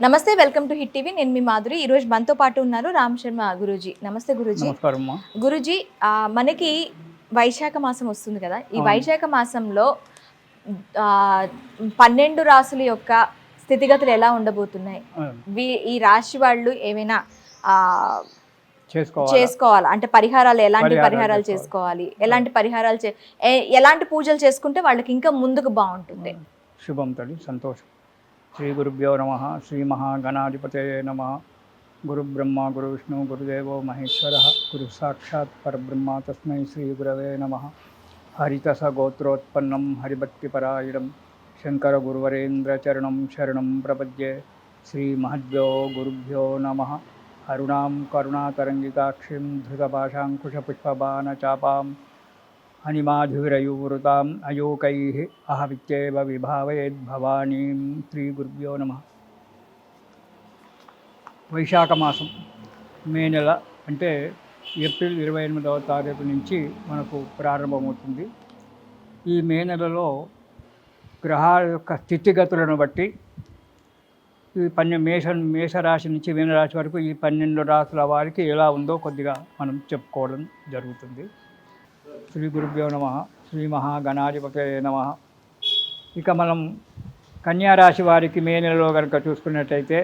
నమస్తే welcome to hit TV. నేను మీ మాధురి. ఈ రోజు మనతో పాటు ఉన్నారు రామ్ శర్మ గురూజీ. నమస్తే గురూజీ. గురూజీ మనకి వైశాఖ మాసం వస్తుంది కదా. ఈ. వైశాఖ మాసంలో పన్నెండు రాసుల యొక్క స్థితిగతులు ఎలా ఉండబోతున్నాయి? ఈ రాశి వాళ్ళు ఏమైనా చేసుకోవాలి? అంటే పరిహారాలు ఎలాంటి పరిహారాలు చేసుకోవాలి. ఎలాంటి పరిహారాలు ఎలాంటి పూజలు చేసుకుంటే వాళ్ళకి ఇంకా ముందుకు బాగుంటుంది? శుభం తల్లి సంతోషం. శ్రీ గురుభ్యో నమ శ్రీ మహాగణాధిపతే నమ. గురుబ్రహ్మ గురు విష్ణు గురుదేవో మహేశ్వర గురు సాక్షాత్ పరబ్రహ్మ తస్మై శ్రీ గురవే నమ. హరితస గోత్రోత్పన్నం హరిభక్తిపరాయణం శంకర గురువరేంద్రచరణం శరణం ప్రపద్యే. శ్రీ మహద్భ్యో గురుభ్యో నమ. అరుణాం కరుణాతరంగితాక్షిం ధృతపాశాంకుశపుష్పబాణచాపాం హనిమాధురయూవృతాం అయోకై అహవిత్యేవ విభావయేద్భవానీం శ్రీగురుభ్యో నమ వైశాఖ మాసం మే నెల అంటే ఏప్రిల్ ఇరవై ఎనిమిదవ తారీఖు నుంచి మనకు ప్రారంభమవుతుంది. ఈ మే నెలలో గ్రహాల యొక్క స్థితిగతులను బట్టి ఈ పన్నె మేష మేషరాశి నుంచి మీనరాశి వరకు ఈ పన్నెండు రాసుల వారికి ఎలా ఉందో కొద్దిగా మనం చెప్పుకోవడం జరుగుతుంది. శ్రీ గురుభ్యో నమ శ్రీ మహాగణాధిపతే నమ. ఇక మనం కన్యారాశి వారికి మే నెలలో కనుక చూసుకున్నట్టయితే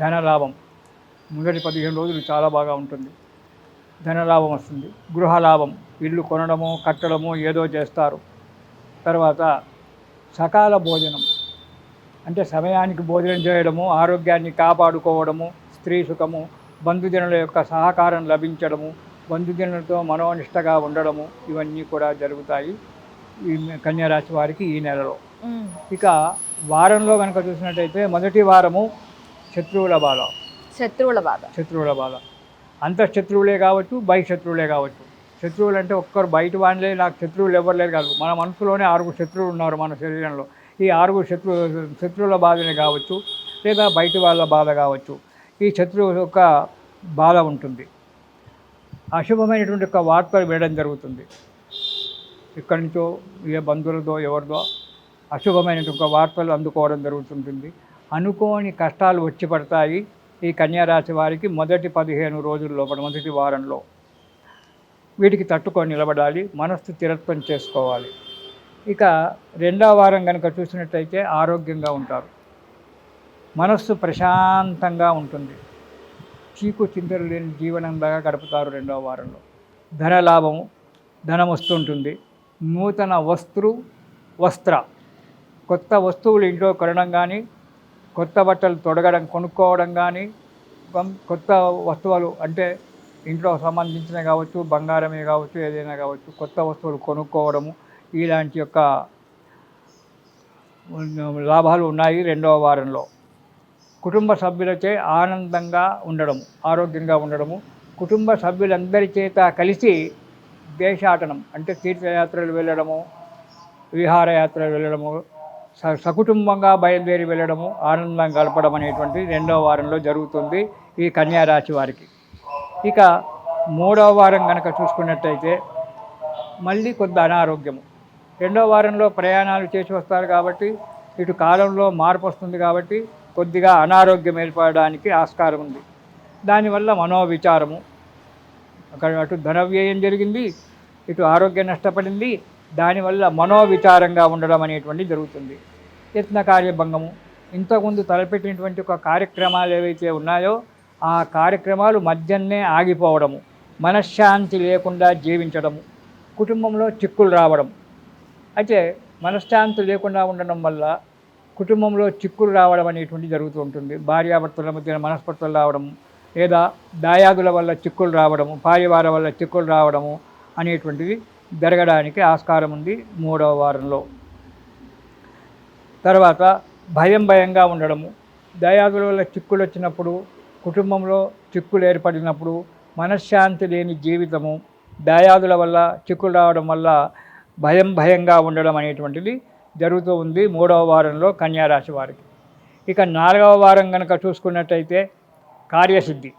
ధనలాభం మొదటి పదిహేను రోజులు చాలా బాగా ఉంటుంది. ధనలాభం వస్తుంది. గృహలాభం ఇల్లు కొనడము కట్టడము ఏదో చేస్తారు. తర్వాత సకాల భోజనం అంటే సమయానికి భోజనం చేయడము ఆరోగ్యాన్ని కాపాడుకోవడము స్త్రీ సుఖము బంధుజనుల యొక్క సహకారం లభించడము బంధుజనులతో మనోనిష్టగా ఉండడము ఇవన్నీ కూడా జరుగుతాయి ఈ కన్యారాశి వారికి ఈ నెలలో. ఇక వారంలో కనుక చూసినట్టయితే మొదటి వారము శత్రువుల బాధ. శత్రువుల బాధ. శత్రువుల బాధ. అంతఃశత్రువులే కావచ్చు బయట శత్రువులే కావచ్చు. శత్రువులు అంటే ఒక్కరు బయట వాళ్ళే నాకు శత్రువులు ఎవరు లేరు కాదు. మన మనసులోనే ఆరుగురు శత్రువులు ఉన్నారు మన శరీరంలో. ఈ ఆరుగురు శత్రు శత్రువుల బాధనే కావచ్చు లేదా బయట వాళ్ళ బాధ కావచ్చు. ఈ శత్రువు యొక్క బాధ ఉంటుంది. అశుభమైనటువంటి ఒక వార్తలు వేయడం జరుగుతుంది. ఇక్కడి నుంచో ఏ బంధువులతో ఎవరిదో అశుభమైనటువంటి వార్తలు అందుకోవడం జరుగుతుంటుంది. అనుకోని కష్టాలు వచ్చి పడతాయి ఈ కన్యారాశి వారికి మొదటి పదిహేను రోజుల లోపల మొదటి వారంలో. వీటికి తట్టుకొని నిలబడాలి మనస్సు స్థిరత్వం చేసుకోవాలి. ఇక రెండవ వారం కనుక చూసినట్టయితే ఆరోగ్యంగా ఉంటారు. మనస్సు ప్రశాంతంగా ఉంటుంది. చీకు చింతలు లేని జీవనంగా గడుపుతారు రెండవ వారంలో. ధన లాభము ధనం వస్తుంటుంది. నూతన వస్తు వస్త్ర. కొత్త వస్తువులు ఇంట్లో కొనడం కానీ కొత్త బట్టలు తొడగడం కొనుక్కోవడం కానీ కొత్త వస్తువులు అంటే ఇంట్లో సంబంధించిన కావచ్చు బంగారమే కావచ్చు ఏదైనా కావచ్చు కొత్త వస్తువులు కొనుక్కోవడము ఇలాంటి యొక్క లాభాలు ఉన్నాయి రెండవ వారంలో. కుటుంబ సభ్యులచే ఆనందంగా ఉండడము ఆరోగ్యంగా ఉండడము కుటుంబ సభ్యులందరి చేత కలిసి దేశాటనం అంటే తీర్థయాత్రలు వెళ్ళడము విహారయాత్రలు వెళ్ళడము స సకుటుంబంగా బయలుదేరి వెళ్ళడము ఆనందం గడపడం అనేటువంటి రెండవ వారంలో జరుగుతుంది ఈ కన్యారాశి వారికి. ఇక మూడవ వారం కనుక చూసుకున్నట్టయితే మళ్ళీ కొద్ది అనారోగ్యము. రెండవ వారంలో ప్రయాణాలు చేసి వస్తారు కాబట్టి ఇటు కాలంలో మార్పు వస్తుంది కాబట్టి కొద్దిగా అనారోగ్యం ఏర్పడడానికి ఆస్కారం ఉంది. దానివల్ల మనోవిచారము. అక్కడ అటు ధనవ్యయం జరిగింది ఇటు ఆరోగ్యం నష్టపడింది దానివల్ల మనోవిచారంగా ఉండడం అనేటువంటి జరుగుతుంది. యత్న కార్యభంగము ఇంతకుముందు తలపెట్టినటువంటి ఒక కార్యక్రమాలు ఏవైతే ఉన్నాయో ఆ కార్యక్రమాలు మధ్యనే ఆగిపోవడము మనశ్శాంతి లేకుండా జీవించడము కుటుంబంలో చిక్కులు రావడం. అయితే మనశ్శాంతి లేకుండా ఉండడం వల్ల కుటుంబంలో చిక్కులు రావడం అనేటువంటి జరుగుతూ ఉంటుంది. భార్యాభర్తల మధ్య మనస్పర్ధలు రావడం లేదా దాయాదుల వల్ల చిక్కులు రావడము పారివార వల్ల చిక్కులు రావడము అనేటువంటిది జరగడానికి ఆస్కారం ఉంది మూడవ వారంలో. తర్వాత భయం భయంగా ఉండడము. దయాదుల వల్ల చిక్కులు వచ్చినప్పుడు కుటుంబంలో చిక్కులు ఏర్పడినప్పుడు మనశ్శాంతి లేని జీవితము దయాదుల వల్ల చిక్కులు రావడం వల్ల భయం భయంగా ఉండడం అనేటువంటిది జరుగుతూ ఉంది మూడవ వారంలో కన్యారాశి వారికి. ఇక నాలుగవ వారం కనుక చూసుకున్నట్టయితే కార్యశుద్ధి.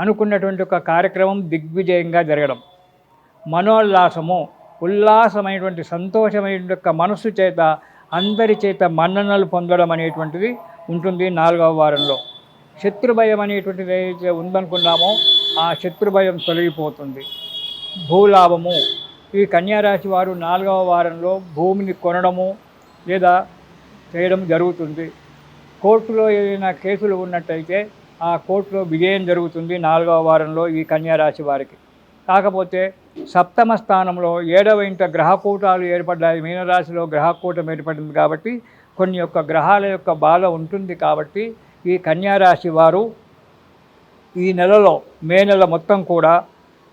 అనుకున్నటువంటి ఒక కార్యక్రమం దిగ్విజయంగా జరగడం. మనోల్లాసము ఉల్లాసమైనటువంటి సంతోషమైనటువంటి యొక్క మనస్సు చేత అందరి చేత మన్ననలు పొందడం అనేటువంటిది ఉంటుంది నాలుగవ వారంలో. శత్రుభయం అనేటువంటిది ఏదైతే ఉందనుకున్నామో ఆ శత్రుభయం తొలగిపోతుంది. భూలాభము ఈ కన్యారాశి వారు నాలుగవ వారంలో భూమిని కొనడము లేదా చేయడం జరుగుతుంది. కోర్టులో ఏదైనా కేసులు ఉన్నట్టయితే ఆ కోర్టులో విజయం జరుగుతుంది నాలుగవ వారంలో ఈ కన్యారాశి వారికి. కాకపోతే సప్తమ స్థానంలో ఏడవ ఇంట గ్రహకూటాలు ఏర్పడ్డాయి. మీనరాశిలో గ్రహకూటం ఏర్పడింది కాబట్టి కొన్ని యొక్క గ్రహాల యొక్క బాధ ఉంటుంది కాబట్టి ఈ కన్యారాశి వారు ఈ నెలలో మే నెల మొత్తం కూడా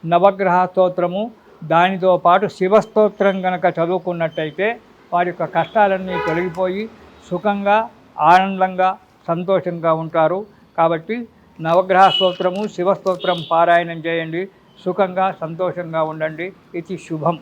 నవగ్రహ స్తోత్రము దానితో పాటు శివస్తోత్రం కనుక చదువుకున్నట్టయితే వారి యొక్క కష్టాలన్నీ తొలగిపోయి సుఖంగా ఆనందంగా సంతోషంగా ఉంటారు. కాబట్టి నవగ్రహ స్తోత్రము శివస్తోత్రం పారాయణం చేయండి. సుఖంగా సంతోషంగా ఉండండి. ఇది శుభం.